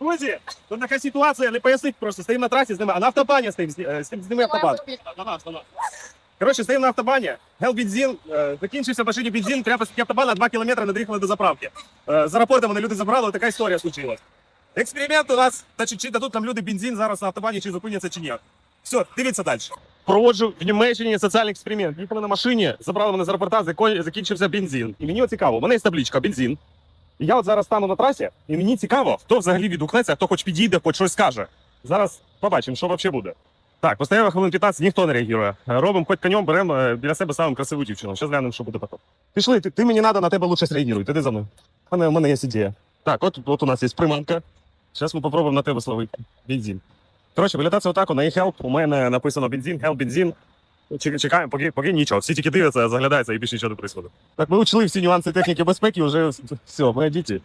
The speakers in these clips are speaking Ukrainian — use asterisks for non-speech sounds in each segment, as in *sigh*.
Друзі, тут така ситуація, не пояснить просто. Стоїмо на трасі, знімаємо, а на автобані стоїмо, е, зніми автобан. Коротше, стоїмо на автобані, гел бензин, е, закінчився в машині бензин, прямо з автобана 2 кілометри не доїхали до заправки. Е, За рапортом мене люди забрали, така історія случилась. Експеримент у нас, та чи, чи дадуть нам люди бензин зараз на автобані, чи зупиняться, чи ні. Все, дивіться далі. Проводжу в Німеччині соціальний експеримент. Їхали на машині, забрали мене з аеропорта, закон- закінчився бензин. І мені от цікаво, у мене є табличка бензин. Я от зараз стану на трасі, і мені цікаво, хто взагалі відгукнеться, хто хоч підійде, хоч щось скаже. Зараз побачимо, що взагалі буде. Так, постоянно хвилин 15, ніхто не реагує. Робимо хоч конем, беремо е, біля себе самим красиву дівчину. Зараз глянемо, що буде потім. Пішли, ти, ти мені треба, на тебе лучше зреагуй. Ти за мною. У мене, у мене є ідея. Так, от, от у нас є приманка. Зараз ми попробуємо на тебе словити бензин. Коротше, вилітається отак, на e-help. У мене написано бензин, help, бензин. Чек- Чекаємо, поки, поки нічого. Всі тільки дивляться, заглядаються і більше нічого не происходить. Так, ми учили всі нюанси техніки безпеки, вже все, ми діти.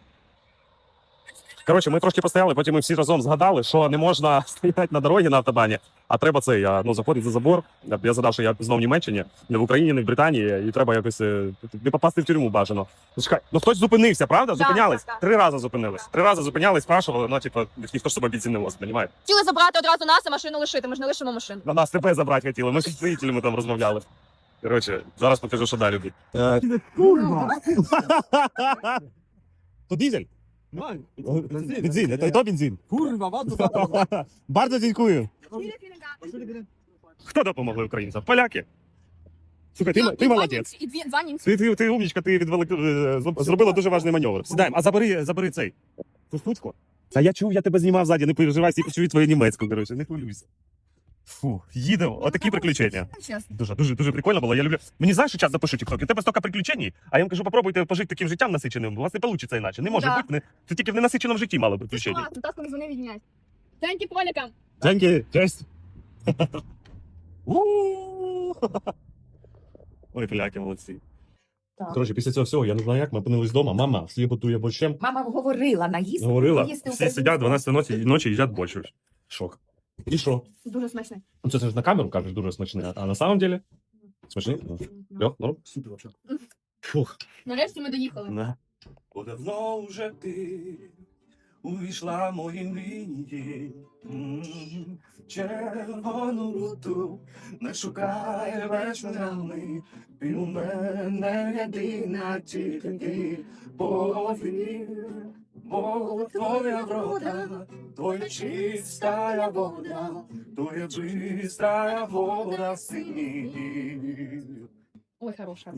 Коротше, ми трошки постояли, потім ми всі разом згадали, що не можна *laughs* стояти на дорозі на автобані, а треба це, я, ну, заходити за забор. Я, задав, що я знову в Німеччині, не в Україні, не в Британії, і треба якось е, не попасти в тюрму бажано. Ну, чекай, ну хтось зупинився, правда? Да, Зупинялись? так, так. Три рази зупинились. Три рази зупинялись, спрашували, ну, типу, ніхто ж собі бензин не возить, розумієте? Хотіли забрати одразу нас, а машину лишити. Ми ж не лишимо машину. На нас тебе забрати хотіли, ми з приятелями там розмовляли. Коротше, зараз покажу, що далі буде. *laughs* То дизель? Nein, Бензин, це і то бензин. Kurwa, warte, Bardzo дякую. Хто допомогли українцям? Поляки. Слухай, ти, ти молодець. І дві. Ти, ти, ти умнічка, ти відвели, е, зроб- зробила дуже важний маневр. Сідаємо, а забери, забери цей. Ту штучку. Та я чув, я тебе знімав ззаді, не переживай, всі почують твою німецьку, коротше, не хвилюйся. Фу, їдемо. Отакі приключення. Чесно. Дуже, дуже, дуже прикольно було. Я люблю. Мені знаєш, що час запишу TikTok? У тебе стільки приключень, а я їм кажу, попробуйте пожити таким життям насиченим. У вас не вийде іначе. Не може Да. бути. Не... Це тільки в ненасиченому житті мало приключень. Класно, так не дзвони відняй. Теньки полікам. Дякую, честь. *laughs* Ой, поляки, молодці. Так. Коротше, після цього всього, я не знаю як, ми опинились вдома, мама слід готує борщем, Мама говорила наїсти. говорила, всі сидять 12 ночі, ночі їдять борщ. Шок. І що? Дуже смачний. Ну це, це ж на камеру кажеш дуже смачне, а на самом деле? Смачний? Ну, Льох, норм? Фух. Нарешті ми доїхали. На. Бо давно вже ти увійшла мої мрії. Червону руту не шукай вечорами. Ти у мене єдина тільки ти. Повір, бо твоя врода, твоя чистая вода, твоя чистая вода в сині. Ой, хороша.